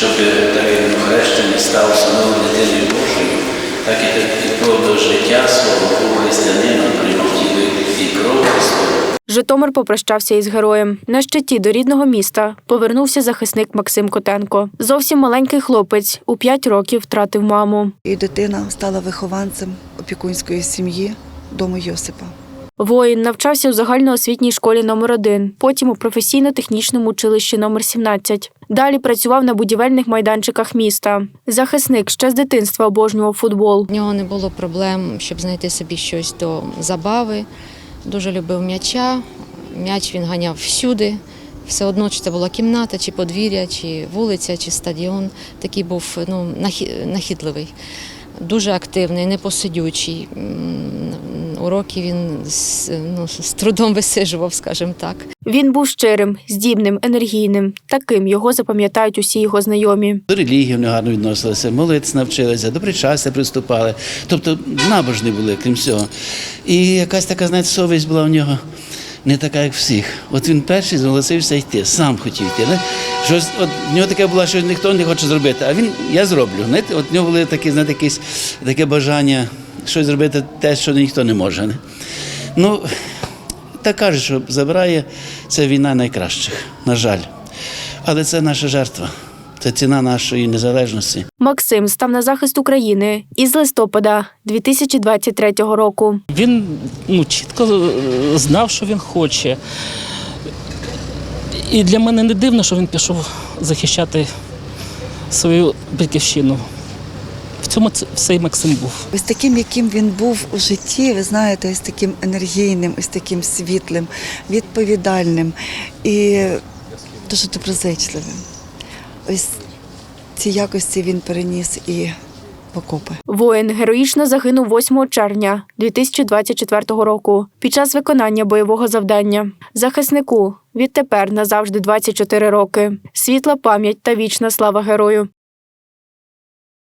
щоб так як хрещений став самою дитиною Божою, так і до життя свого був християнина, приймав тіло і кров Христову. Житомир попрощався із героєм. На щиті до рідного міста повернувся захисник Максим Котенко. Зовсім маленький хлопець у 5 років втратив маму. І дитина стала вихованцем опікунської сім'ї дому Йосипа. Воїн навчався у загальноосвітній школі номер 1 потім у професійно-технічному училищі номер 17 Далі працював на будівельних майданчиках міста. Захисник ще з дитинства обожнював футбол. В нього не було проблем, щоб знайти собі щось до забави. Дуже любив м'яча. М'яч він ганяв всюди. Все одно, чи це була кімната, чи подвір'я, чи вулиця, чи стадіон. Такий був ну, нахитливий, дуже активний, непосидючий. Уроки він з, ну, з трудом висижував, скажімо так. Він був щирим, здібним, енергійним. Таким його запам'ятають усі його знайомі. До релігії вони гарно відносилися, молитися навчилися, до причастя приступали. Тобто набожні були, крім всього. І якась така, знаєте, совість була в нього не така, як всіх. От він перший зголосився йти, сам хотів йти. Не? Щось, от в нього таке було, що ніхто не хоче зробити, а він я зроблю. Знаєте, от в нього було таке, знаєте, якесь таке бажання щось зробити, те, що ніхто не може. Не? Ну, так кажуть, що забирає це війна найкращих, на жаль. Але це наша жертва, це ціна нашої незалежності. Максим став на захист України із листопада 2023 року. Він ну, чітко е, знав, що він хоче. І для мене не дивно, що він пішов захищати свою батьківщину. В цьому це- все і Максим був. Ось таким, яким він був у житті, ви знаєте, ось таким енергійним, ось таким світлим, відповідальним і дуже доброзичливим. Ось ці якості він переніс і в окопи. Воїн героїчно загинув 8 червня 2024 року під час виконання бойового завдання. Захиснику відтепер назавжди 24 роки. Світла пам'ять та вічна слава герою.